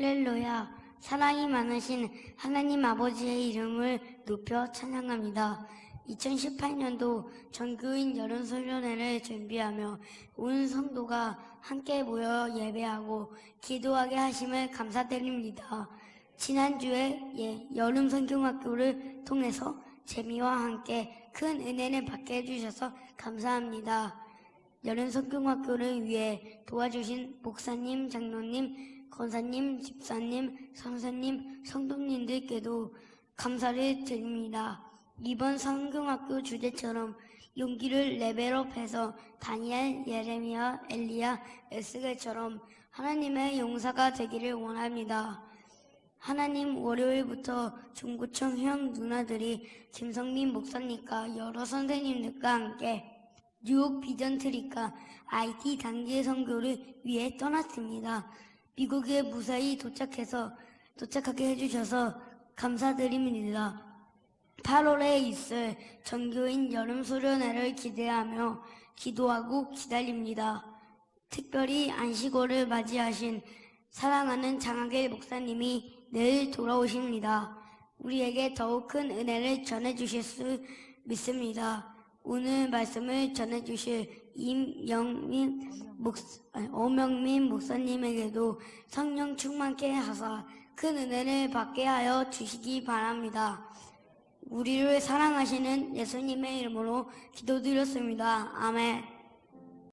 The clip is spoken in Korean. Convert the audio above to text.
할렐루야. 사랑이 많으신 하나님 아버지의 이름을 높여 찬양합니다. 2018년도 전교인 여름소년회를 준비하며 온 성도가 함께 모여 예배하고 기도하게 하심을 감사드립니다. 지난주에 예, 여름성경학교를 통해서 재미와 함께 큰 은혜를 받게 해주셔서 감사합니다. 여름성경학교를 위해 도와주신 목사님, 장로님, 권사님, 집사님, 선생님, 성도님들께도 감사를 드립니다. 이번 성경학교 주제처럼 용기를 레벨업해서 다니엘, 예레미야, 엘리야, 에스겔처럼 하나님의 용사가 되기를 원합니다. 하나님 월요일부터 중구청 형 누나들이 김성민 목사님과 여러 선생님들과 함께 뉴욕 비전트리카 IT 단계 선교를 위해 떠났습니다. 미국에 무사히 도착해서 도착하게 해주셔서 감사드립니다. 8월에 있을 전교인 여름소련회를 기대하며 기도하고 기다립니다. 특별히 안식월을 맞이하신 사랑하는 장하길 목사님이 내일 돌아오십니다. 우리에게 더욱 큰 은혜를 전해주실 수 믿습니다. 오늘 말씀을 전해주실 임영민 목, 아니, 오명민 목사님에게도 성령 충만케 하사 큰 은혜를 받게 하여 주시기 바랍니다. 우리를 사랑하시는 예수님의 이름으로 기도드렸습니다. 아멘.